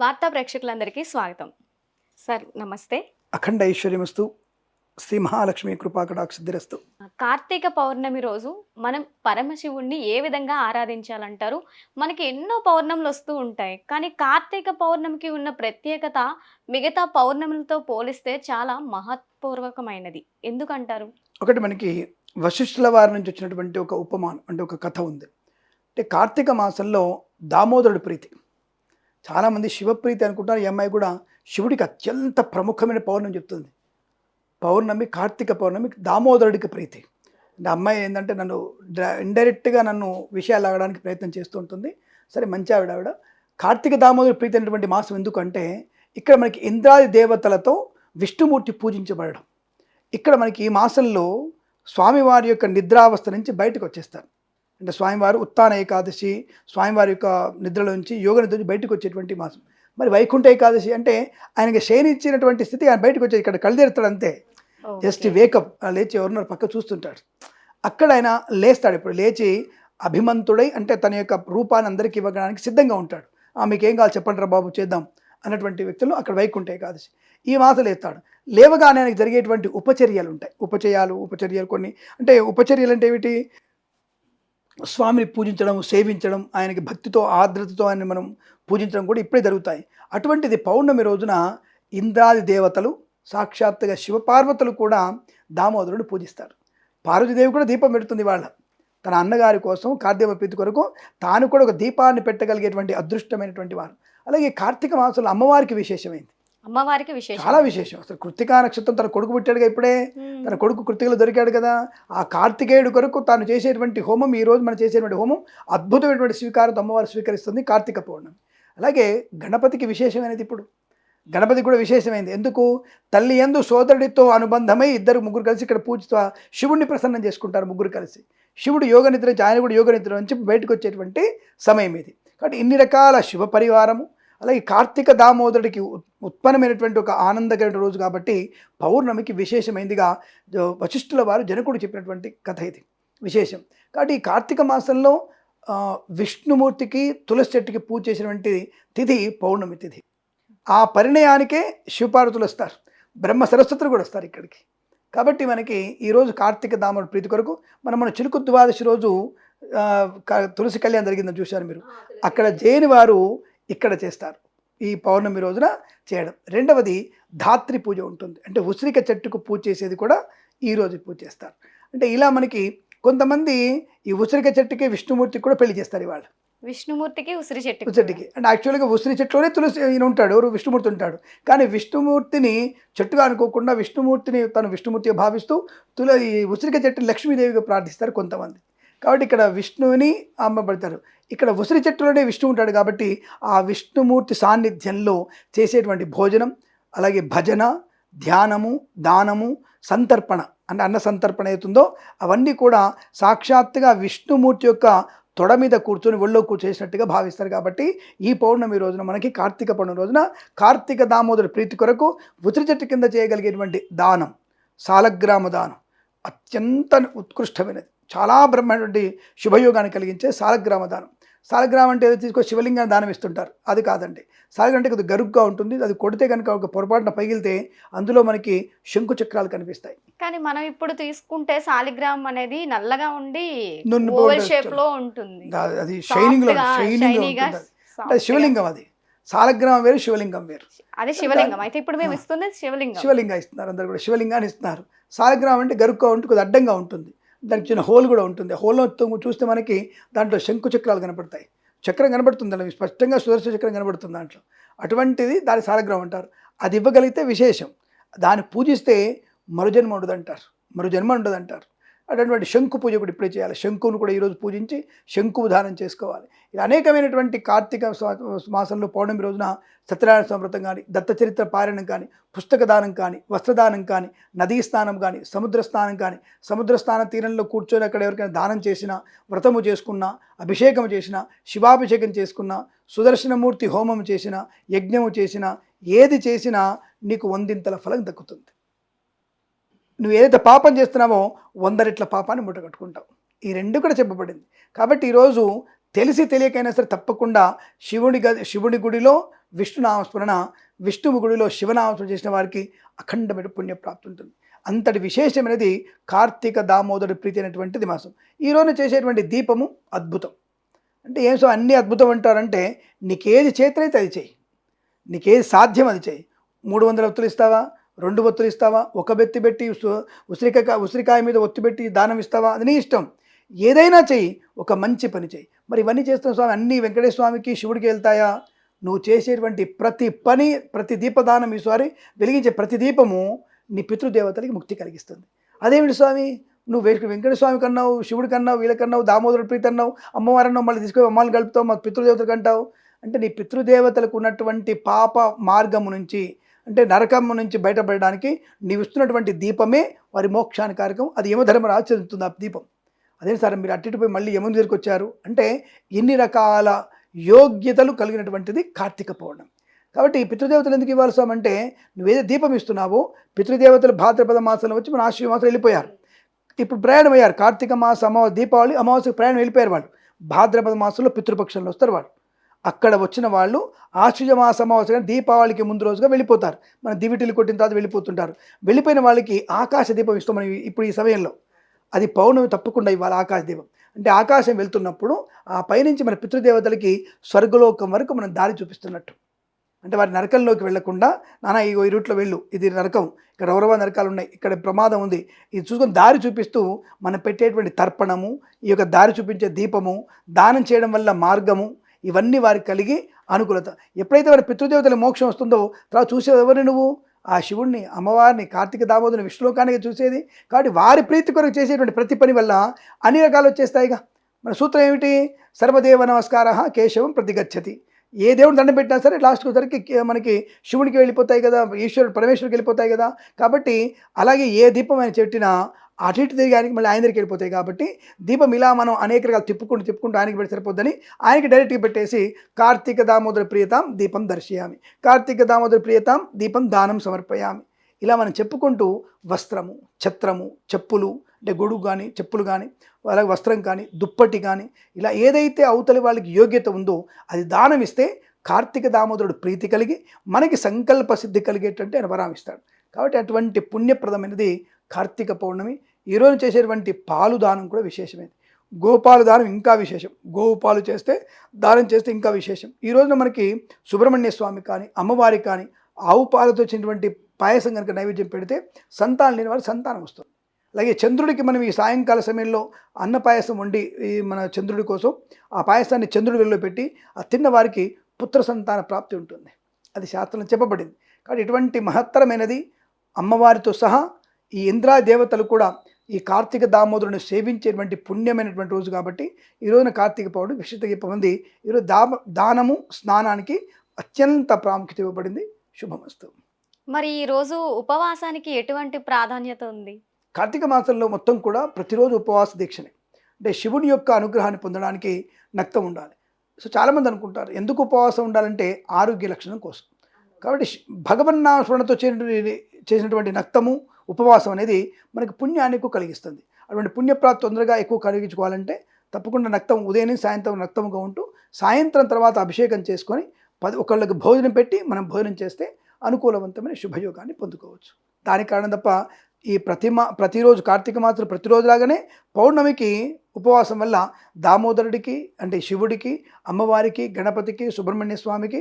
వార్తా ప్రేక్షకులందరికీ స్వాగతం. సార్ నమస్తే. అఖండ ఐశ్వర్యమస్తు. శ్రీ మహాలక్ష్మి కృపాకటాక్షిద్ధిరస్తు కార్తీక పౌర్ణమి రోజు మనం పరమశివుణ్ణి ఏ విధంగా ఆరాధించాలంటారు? మనకి ఎన్నో పౌర్ణములు వస్తూ ఉంటాయి. కానీ కార్తీక పౌర్ణమికి ఉన్న ప్రత్యేకత మిగతా పౌర్ణములతో పోలిస్తే చాలా మహత్పూర్వకమైనది. ఎందుకంటారు? ఒకటి మనకి వశిష్ఠుల వారి నుంచి వచ్చినటువంటి ఒక ఉపమానం అంటే ఒక కథ ఉంది. అంటే కార్తీక మాసంలో దామోదరుడి ప్రీతి. చాలామంది శివప్రీతి అనుకుంటారు ఈ అమ్మాయి కూడా శివుడికి అత్యంత ప్రముఖమైన పౌర్ణమి చెప్తుంది. పౌర్ణమి కార్తీక పౌర్ణమి దామోదరుడికి ప్రీతి. అంటే అమ్మాయి ఏంటంటే నన్ను ఇండైరెక్ట్గా నన్ను విషయాలు ఆగడానికి ప్రయత్నం చేస్తూ ఉంటుంది. సరే మంచి ఆవిడ ఆవిడ. కార్తీక దామోదరుడి ప్రీతి అనేటువంటి మాసం ఎందుకంటే ఇక్కడ మనకి ఇంద్రాది దేవతలతో విష్ణుమూర్తి పూజించబడడం. ఇక్కడ మనకి ఈ మాసంలో స్వామివారి యొక్క నిద్రావస్థ నుంచి బయటకు వచ్చేస్తారు. అంటే స్వామివారు ఉత్తాన ఏకాదశి స్వామివారి యొక్క నిద్రలో నుంచి యోగ నిద్ర నుంచి బయటకు వచ్చేటువంటి మాసం. మరి వైకుంఠ ఏకాదశి అంటే ఆయనకి శయనిచ్చినటువంటి స్థితి ఆయన బయటకు వచ్చేది ఇక్కడ కళ్ళెడతాడు అంతే. జస్ట్ వేకప్ లేచి ఎవరున్నారు పక్క చూస్తుంటాడు. అక్కడ ఆయన లేస్తాడు ఇప్పుడు లేచి అభిమంతుడై అంటే తన యొక్క రూపాన్ని అందరికీ ఇవ్వడానికి సిద్ధంగా ఉంటాడు. "ఆ, మీకు ఏం కావాలి చెప్పండి రా బాబు చేద్దాం అన్నటువంటి వ్యక్తులు అక్కడ వైకుంఠ ఏకాదశి. ఈ మాసం లేస్తాడు. లేవగానే ఆయనకి జరిగేటువంటి ఉపచర్యలు ఉంటాయి. ఉపచర్యాలు ఉపచర్యలు కొన్ని. అంటే ఉపచర్యలు అంటే ఏమిటి? స్వామిని పూజించడం సేవించడం ఆయనకి భక్తితో ఆర్ద్రతతో ఆయన మనం పూజించడం కూడా ఇప్పుడే జరుగుతాయి. అటువంటిది పౌర్ణమి రోజున ఇంద్రాది దేవతలు సాక్షాత్తుగా శివపార్వతులు కూడా దామోదరుని పూజిస్తారు. పార్వతీదేవి కూడా దీపం పెడుతుంది వాళ్ళ. తన అన్నగారి కోసం కార్తీక ప్రీతి కొరకు తాను కూడా ఒక దీపాన్ని పెట్టగలిగేటువంటి అదృష్టమైనటువంటి వారు. అలాగే కార్తీక మాసంలో అమ్మవారికి విశేషమైంది. అమ్మవారికి విశేషం. చాలా విశేషం. అసలు కృతికా నక్షత్రం తన కొడుకు పుట్టాడుగా ఇప్పుడే. తన కొడుకు కృతికలు దొరికాడు కదా. ఆ కార్తికేయుడు కొరకు తాను చేసేటువంటి హోమం ఈ రోజు మనం చేసేటువంటి హోమం అద్భుతమైనటువంటి స్వీకారంతో అమ్మవారు స్వీకరిస్తుంది కార్తీక పౌర్ణమి. అలాగే గణపతికి విశేషమైనది ఇప్పుడు. గణపతి కూడా విశేషమైంది. ఎందుకు? తల్లి ఎందు సోదరుడితో అనుబంధమై ఇద్దరు ముగ్గురు కలిసి ఇక్కడ పూజిస్తూ శివుణ్ణి ప్రసన్నం చేసుకుంటారు ముగ్గురు కలిసి. శివుడు యోగ నిద్ర నుంచి ఆయన కూడా యోగ నిద్ర నుంచి బయటకు వచ్చేటువంటి సమయం ఇది. కాబట్టి ఇన్ని రకాల శివ పరివారము అలాగే కార్తీక దామోదరుడికి ఉత్- ఉత్పన్నమైనటువంటి ఒక ఆనందకరమైన రోజు కాబట్టి పౌర్ణమికి విశేషమైందిగా వశిష్ఠుల వారు జనకుడు చెప్పినటువంటి కథ ఇది. విశేషం. కాబట్టి ఈ కార్తీక మాసంలో విష్ణుమూర్తికి తులసి చెట్టుకి పూజ చేసినటువంటి తిథి పౌర్ణమి తిథి. ఆ పరిణయానికే శివపార్వతులు వస్తారు. బ్రహ్మ సరస్వతులు కూడా వస్తారు ఇక్కడికి. కాబట్టి మనకి ఈరోజు కార్తీక దామోడు ప్రీతి కొరకు మనం మన చిలుకు ద్వాదశి రోజు తులసి కళ్యాణం జరిగిందని చూశారు మీరు. అక్కడ జైని వారు ఇక్కడ చేస్తారు. ఈ పౌర్ణమి రోజున చేయడం. రెండవది ధాత్రి పూజ ఉంటుంది. అంటే ఉసిరిక చెట్టుకు పూజ చేసేది కూడా ఈ రోజు పూజ చేస్తారు. అంటే ఇలా మనకి కొంతమంది ఈ ఉసిరిక చెట్టుకి విష్ణుమూర్తికి కూడా పెళ్ళి చేస్తారు ఇవాళ. విష్ణుమూర్తికి ఉసిరి చెట్టు ఉసిరి చెట్టుకి అంటే యాక్చువల్గా ఉసిరి చెట్టులోనే తులసి ఈయన ఉంటాడు. ఎవరు? విష్ణుమూర్తి ఉంటాడు. కానీ విష్ణుమూర్తిని చెట్టుగా అనుకోకుండా విష్ణుమూర్తిని తను విష్ణుమూర్తిగా భావిస్తూ తుల ఈ ఉసిరిక చెట్టుని లక్ష్మీదేవిగా ప్రార్థిస్తారు కొంతమంది. కాబట్టి ఇక్కడ విష్ణువుని అమ్మబడతారు. ఇక్కడ ఉసిరి చెట్టులోనే విష్ణు ఉంటాడు కాబట్టి ఆ విష్ణుమూర్తి సాన్నిధ్యంలో చేసేటువంటి భోజనం అలాగే భజన ధ్యానము దానము సంతర్పణ. అంటే అన్న సంతర్పణ అవుతుందో అవన్నీ కూడా సాక్షాత్తుగా విష్ణుమూర్తి యొక్క తొడ మీద కూర్చొని ఒళ్ళో కూర్చేసినట్టుగా భావిస్తారు కాబట్టి ఈ పౌర్ణమి రోజున మనకి కార్తీక పౌర్ణమి రోజున కార్తీక దామోదర ప్రీతి కొరకు ఉసిరి చెట్టు కింద చేయగలిగేటువంటి దానం సాలగ్రామ దానం. అత్యంత ఉత్కృష్టమైనది. చాలా బ్రహ్మైనటువంటి శుభయోగాన్ని కలిగించే సాలగ్రామ దానం. సాలగ్రామం అంటే ఏదో తీసుకొని శివలింగాన్ని దానం ఇస్తుంటారు. అది కాదండి. సాలగ్రామం అంటే కొద్దిగా గరుగ్గా ఉంటుంది. అది కొడితే కనుక ఒక పొరపాటున పగిలితే అందులో మనకి శంకు చక్రాలు కనిపిస్తాయి. కానీ మనం ఇప్పుడు తీసుకుంటే సాలిగ్రామ్ అనేది నల్లగా ఉండి షేప్లో ఉంటుంది. అది షైనింగ్లో షైనింగ్ అంటే. శివలింగం అది. సాలగ్రామం వేరు శివలింగం వేరు. అది శివలింగం. అయితే ఇప్పుడు మేము ఇస్తుంది శివలింగం. శివలింగం ఇస్తున్నారు. అందరు కూడా శివలింగాన్ని ఇస్తున్నారు. సాలగ్రామం అంటే గరుగ్గా ఉంటుంది కొద్దిగా అడ్డంగా ఉంటుంది. దానికి చిన్న హోల్ కూడా ఉంటుంది. హోల్లో చూస్తే మనకి దాంట్లో శంకు చక్రాలు కనపడతాయి. చక్రం కనబడుతుంది దానికి స్పష్టంగా సుదర్శన చక్రం కనబడుతుంది దాంట్లో. అటువంటిది దాని సారగ్రహం అంటారు. అది ఇవ్వగలిగితే విశేషం. దాన్ని పూజిస్తే మరుజన్మ ఉండదు అంటారు మరుజన్మ ఉండదు అంటారు అటువంటి శంకు పూజ కూడా ఇప్పుడే చేయాలి. శంకును కూడా ఈరోజు పూజించి శంకు దానం చేసుకోవాలి. ఇలా అనేకమైనటువంటి కార్తీక మాసంలో పౌర్ణమి రోజున సత్యనారాయణ సంవృతం కానీ దత్తచరిత్ర పారాయణం కానీ పుస్తక దానం కానీ వస్త్రదానం కానీ నదీ స్నానం కానీ సముద్ర స్నానం కానీ సముద్ర స్నాన తీరంలో కూర్చొని అక్కడ ఎవరికైనా దానం చేసినా వ్రతము చేసుకున్నా అభిషేకం చేసినా శివాభిషేకం చేసుకున్నా సుదర్శనమూర్తి హోమం చేసినా యజ్ఞము చేసినా ఏది చేసినా నీకు వందింతల ఫలం దక్కుతుంది. నువ్వు ఏదైతే పాపం చేస్తున్నావో వంద రెట్ల పాపాన్ని ముట్టగట్టుకుంటావు. ఈ రెండు కూడా చెప్పబడింది. కాబట్టి ఈరోజు తెలిసి తెలియకైనా సరే తప్పకుండా శివుడి గది శివుడి గుడిలో విష్ణునామస్మరణ విష్ణువు గుడిలో శివనామస్మరణ చేసిన వారికి అఖండమైన పుణ్యప్రాప్తి ఉంటుంది. అంతటి విశేషమైనది కార్తీక దామోదరుడి ప్రీతి అయినటువంటిది మాసం. ఈ రోజున చేసేటువంటి దీపము అద్భుతం. అంటే ఏం సో అన్నీ అద్భుతం అంటారంటే నీకేది చేతనైతే అది చేయి. నీకేది సాధ్యం అది చేయి. మూడు వందల ఒత్తులు ఇస్తావా? రెండు ఒత్తులు ఇస్తావా? ఒక బెత్తి పెట్టి ఉసిరికాయ ఉసిరికాయ మీద ఒత్తి పెట్టి దానం ఇస్తావా? అది నీ ఇష్టం. ఏదైనా చెయ్యి ఒక మంచి పని చెయ్యి. మరి ఇవన్నీ చేస్తున్న స్వామి అన్నీ వెంకటేశ్వర స్వామికి శివుడికి వెళ్తాయా? నువ్వు చేసేటువంటి ప్రతి పని ప్రతి దీపదానం ఈసారి వెలిగించే ప్రతి దీపము నీ పితృదేవతలకి ముక్తి కలిగిస్తుంది. అదేమిటి స్వామి? నువ్వు వెంక- వెంకటేశ్వర స్వామికి అన్నావు శివుడికి అన్నావు వీళ్ళకన్నావు దామోదరుడు ప్రీతి అన్నావు అమ్మవారు అన్నావు మళ్ళీ తీసుకొని అమ్మాయిని కలుపుతావు మా పితృదేవతలకు అంటావు. అంటే నీ పితృదేవతలకు ఉన్నటువంటి పాప మార్గము నుంచి అంటే నరకము నుంచి బయటపడడానికి నీవు ఇస్తున్నటువంటి దీపమే వారి మోక్షాని కారకం. అది యమధర్మను ఆచరిస్తుంది ఆ దీపం. అదే సార్ మీరు అటు మళ్ళీ యముని దగ్గరికి వచ్చారు. అంటే ఇన్ని రకాల యోగ్యతలు కలిగినటువంటిది కార్తీక పౌర్ణం కాబట్టి ఈ పితృదేవతలు ఎందుకు ఇవ్వాలి స్వామి అంటే నువ్వేదో దీపం ఇస్తున్నావో పితృదేవతలు భాద్రపద మాసంలో వచ్చి మన ఆశ్వయ మాసం వెళ్ళిపోయారు. ఇప్పుడు ప్రయాణం అయ్యారు కార్తీక మాసం అమావాస్య దీపావళి అమావాస్యకు ప్రయాణం వెళ్ళిపోయారు వాళ్ళు. భాద్రపద మాసంలో పితృపక్షంలో వస్తారు వాళ్ళు. అక్కడ వచ్చిన వాళ్ళు ఆశ్వజ మాస అమావాస్య దీపావళికి ముందు రోజుగా వెళ్ళిపోతారు. మన దివిటీలు కొట్టిన తర్వాత వెళ్ళిపోతుంటారు. వెళ్ళిపోయిన వాళ్ళకి ఆకాశ దీపం ఇస్తాం మనం ఇప్పుడు ఈ సమయంలో. అది పౌర్ణమి తప్పకుండా ఇవ్వాలి ఆకాశ దీపం. అంటే ఆకాశం వెళ్తున్నప్పుడు ఆ పైనుంచి మన పితృదేవతలకి స్వర్గలోకం వరకు మనం దారి చూపిస్తున్నట్టు. అంటే వారి నరకంలోకి వెళ్ళకుండా నానా ఈ రూట్లో వెళ్ళు. ఇది నరకం. ఇక్కడ రౌరవ నరకాలు ఉన్నాయి. ఇక్కడ ప్రమాదం ఉంది. ఇది చూసుకొని దారి చూపిస్తూ మనం పెట్టేటువంటి తర్పణము ఈ యొక్క దారి చూపించే దీపము దానం చేయడం వల్ల మార్గము ఇవన్నీ వారికి కలిగి అనుకూలత. ఎప్పుడైతే వారి పితృదేవతల మోక్షం వస్తుందో తర్వాత చూసేది ఎవరిని నువ్వు? ఆ శివుణ్ణి అమ్మవారిని కార్తీక దామోదరుని విష్ణులోకానికి చూసేది. కాబట్టి వారి ప్రీతి కొరకు చేసేటువంటి ప్రతి పని వల్ల అన్ని రకాలు వచ్చేస్తాయిగా మన సూత్రం ఏమిటి? సర్వదేవ నమస్కార కేశవం ప్రతిగచ్చతి. ఏ దేవుడు దండం పెట్టినా సరే లాస్ట్కి వచ్చరికి మనకి శివునికి వెళ్ళిపోతాయి కదా ఈశ్వరుడు పరమేశ్వరికి వెళ్ళిపోతాయి కదా. కాబట్టి అలాగే ఏ దీపం ఆయన చెట్టినా అటు ఇటు తిరిగానికి మళ్ళీ ఆయన దగ్గరికి వెళ్ళిపోతాయి కాబట్టి దీపం ఇలా మనం అనేక రకాలు తిప్పుకుంటూ తిప్పుకుంటూ ఆయనకి పెట్టి సరిపోద్దని ఆయనకి డైరెక్ట్గా పెట్టేసి కార్తీక దామోదర ప్రియతాం దీపం దర్శయామి. కార్తీక దామోదర ప్రియతాం దీపం దానం సమర్పయామి. ఇలా మనం చెప్పుకుంటూ వస్త్రము ఛత్రము చెప్పులు అంటే గొడుగు కానీ చెప్పులు కానీ అలాగే వస్త్రం కానీ దుప్పటి కానీ ఇలా ఏదైతే అవతలి వాళ్ళకి యోగ్యత ఉందో అది దానం ఇస్తే కార్తీక దామోదరుడు ప్రీతి కలిగి మనకి సంకల్ప సిద్ధి కలిగేటట్టు ఆయన వరామిస్తాడు. కాబట్టి అటువంటి పుణ్యప్రదమైనది కార్తీక పౌర్ణమి ఈరోజు చేసేటువంటి పాలు దానం కూడా విశేషమైంది. గోపాలు దానం ఇంకా విశేషం. గోవు పాలు చేస్తే దానం చేస్తే ఇంకా విశేషం. ఈ రోజున మనకి సుబ్రహ్మణ్య స్వామి కానీ అమ్మవారి కానీ ఆవు పాలతో వచ్చినటువంటి పాయసం కనుక నైవేద్యం పెడితే సంతానం లేని వారు సంతానం వస్తుంది. అలాగే చంద్రుడికి మనం ఈ సాయంకాల సమయంలో అన్న పాయసం వండి ఈ మన చంద్రుడి కోసం ఆ పాయసాన్ని చంద్రుడి వెళ్ళలో పెట్టి ఆ తిన్న వారికి పుత్ర సంతాన ప్రాప్తి ఉంటుంది. అది శాస్త్రంలో చెప్పబడింది. కాబట్టి ఇటువంటి మహత్తరమైనది అమ్మవారితో సహా ఈ ఇంద్రా దేవతలు కూడా ఈ కార్తీక దామోదరుని సేవించేటువంటి పుణ్యమైనటువంటి రోజు కాబట్టి ఈ రోజున కార్తీక పౌర్ణమి విశిష్ట చెప్పమంది ఈరోజు దా దానము స్నానానికి అత్యంత ప్రాముఖ్యత ఇవ్వబడింది. శుభమస్తు. మరి ఈ రోజు ఉపవాసానికి ఎటువంటి ప్రాధాన్యత ఉంది? కార్తీక మాసంలో మొత్తం కూడా ప్రతిరోజు ఉపవాస దీక్షనే. అంటే శివుని యొక్క అనుగ్రహాన్ని పొందడానికి నక్తం ఉండాలి. సో చాలామంది అనుకుంటారు ఎందుకు ఉపవాసం ఉండాలంటే ఆరోగ్య లక్షణం కోసం. కాబట్టి భగవన్నామస్మరణతో చేసినటువంటి చేసినటువంటి నక్తము ఉపవాసం అనేది మనకి పుణ్యాన్ని ఎక్కువ కలిగిస్తుంది. అటువంటి పుణ్యప్రాప్తి తొందరగా ఎక్కువ కలిగించుకోవాలంటే తప్పకుండా నక్తం ఉదయం సాయంత్రం నక్తముగా ఉంటూ సాయంత్రం తర్వాత అభిషేకం చేసుకొని పది ఒకళ్ళకి భోజనం పెట్టి మనం భోజనం చేస్తే అనుకూలవంతమైన శుభయోగాన్ని పొందుకోవచ్చు. దానికి కారణం తప్ప ఈ ప్రతిమ ప్రతిరోజు కార్తీక మాసం ప్రతిరోజులాగానే పౌర్ణమికి ఉపవాసం వల్ల దామోదరుడికి అంటే శివుడికి అమ్మవారికి గణపతికి సుబ్రహ్మణ్య స్వామికి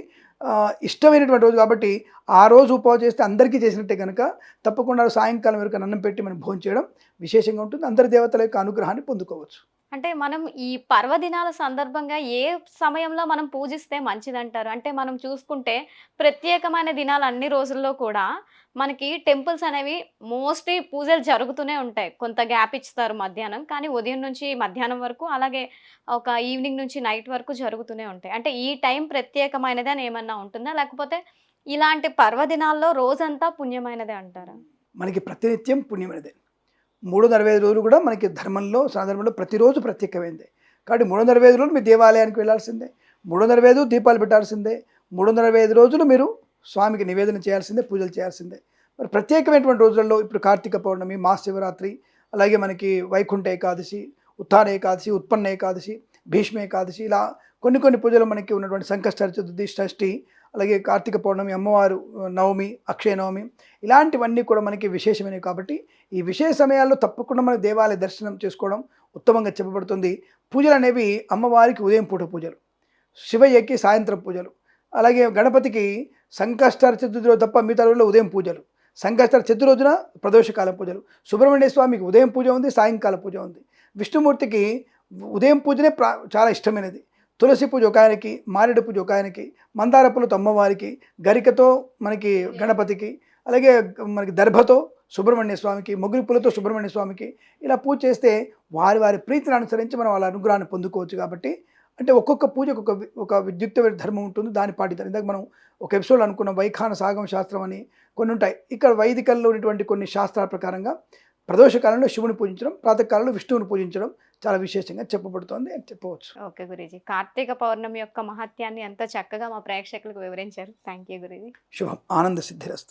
ఇష్టమైనటువంటి రోజు కాబట్టి ఆ రోజు ఉపవాసం చేస్తే అందరికీ చేసినట్టే కనుక తప్పకుండా సాయంకాలం వరకు అన్నం పెట్టి మనం భోజనం చేయడం విశేషంగా ఉంటుంది. అందరి దేవతల యొక్క అనుగ్రహాన్ని పొందుకోవచ్చు. అంటే మనం ఈ పర్వదినాల సందర్భంగా ఏ సమయంలో మనం పూజిస్తే మంచిదంటారు? అంటే మనం చూసుకుంటే ప్రత్యేకమైన దినాలు అన్ని రోజుల్లో కూడా మనకి టెంపుల్స్ అనేవి మోస్ట్లీ పూజలు జరుగుతూనే ఉంటాయి. కొంత గ్యాప్ ఇస్తారు మధ్యాహ్నం కానీ ఉదయం నుంచి మధ్యాహ్నం వరకు అలాగే ఒక ఈవినింగ్ నుంచి నైట్ వరకు జరుగుతూనే ఉంటాయి. అంటే ఈ టైం ప్రత్యేకమైనది అని ఏమన్నా ఉంటుందా? లేకపోతే ఇలాంటి పర్వదినాల్లో రోజంతా పుణ్యమైనదే అంటారా? మనకి ప్రతినిత్యం పుణ్యమైనదే. మూడు వందల అరవై ఐదు రోజులు కూడా మనకి ధర్మంలో సందర్భంలో ప్రతిరోజు ప్రత్యేకమైంది. కాబట్టి మూడు వందల అరవై ఐదు రోజులు మీ దేవాలయానికి వెళ్ళాల్సిందే మూడు వందల అరవై ఐదు దీపాలు పెట్టాల్సిందే. మూడు వందల అరవై ఐదు రోజులు మీరు స్వామికి నివేదన చేయాల్సిందే పూజలు చేయాల్సిందే. మరి ప్రత్యేకమైనటువంటి రోజుల్లో ఇప్పుడు కార్తీక పౌర్ణమి మహాశివరాత్రి అలాగే మనకి వైకుంఠ ఏకాదశి ఉత్థాన ఏకాదశి ఉత్పన్న ఏకాదశి భీష్మ ఏకాదశి ఇలా కొన్ని కొన్ని పూజలు మనకి ఉన్నటువంటి సంకష్ట చతుర్థి షష్ఠి అలాగే కార్తీక పౌర్ణమి అమ్మవారు నవమి అక్షయ నవమి ఇలాంటివన్నీ కూడా మనకి విశేషమైనవి కాబట్టి ఈ విశేష సమయాల్లో తప్పకుండా మన దేవాలయ దర్శనం చేసుకోవడం ఉత్తమంగా చెప్పబడుతుంది. పూజలు అనేవి అమ్మవారికి ఉదయం పూట పూజలు శివయ్యకి సాయంత్రం పూజలు అలాగే గణపతికి సంకష్టార చతుర్థిలో తప్ప మిగతా రోజుల్లో ఉదయం పూజలు సంకష్టార చతుర్థి రోజున ప్రదోషకాల పూజలు సుబ్రహ్మణ్య స్వామికి ఉదయం పూజ ఉంది సాయంకాల పూజ ఉంది. విష్ణుమూర్తికి ఉదయం పూజనే ప్రా చాలా ఇష్టమైనది. తులసి పూజ ఒక ఆయనకి మారేడు పూజ ఒక ఆయనకి మందార పూలతో అమ్మవారికి గరికతో మనకి గణపతికి అలాగే మనకి దర్భతో సుబ్రహ్మణ్య స్వామికి మొగురి పూలతో సుబ్రహ్మణ్య స్వామికి ఇలా పూజ చేస్తే వారి వారి ప్రీతిని అనుసరించి మనం వాళ్ళ అనుగ్రహాన్ని పొందుకోవచ్చు కాబట్టి అంటే ఒక్కొక్క పూజకు ఒక ఒక విద్యుక్తమైన ధర్మం ఉంటుంది దాన్ని పాటిస్తారు ఇందాక మనం ఒక ఎపిసోడ్ అనుకున్న వైఖాన సాగం శాస్త్రం అని కొన్ని ఉంటాయి. ఇక్కడ వైదికల్లో ఉన్నటువంటి కొన్ని శాస్త్రాల ప్రకారంగా ప్రదోషకాలంలో శివుని పూజించడం ప్రాతకాలంలో విష్ణువుని పూజించడం చాలా విశేషంగా చెప్పబడుతోంది అని చెప్పవచ్చు. ఓకే గురూజీ. కార్తీక పౌర్ణమి యొక్క మహత్యాన్ని ఎంతో చక్కగా మా ప్రేక్షకులకు వివరించారు. థ్యాంక్ యూ గురూజీ. శుభం. ఆనంద సిద్ధిరస్తు.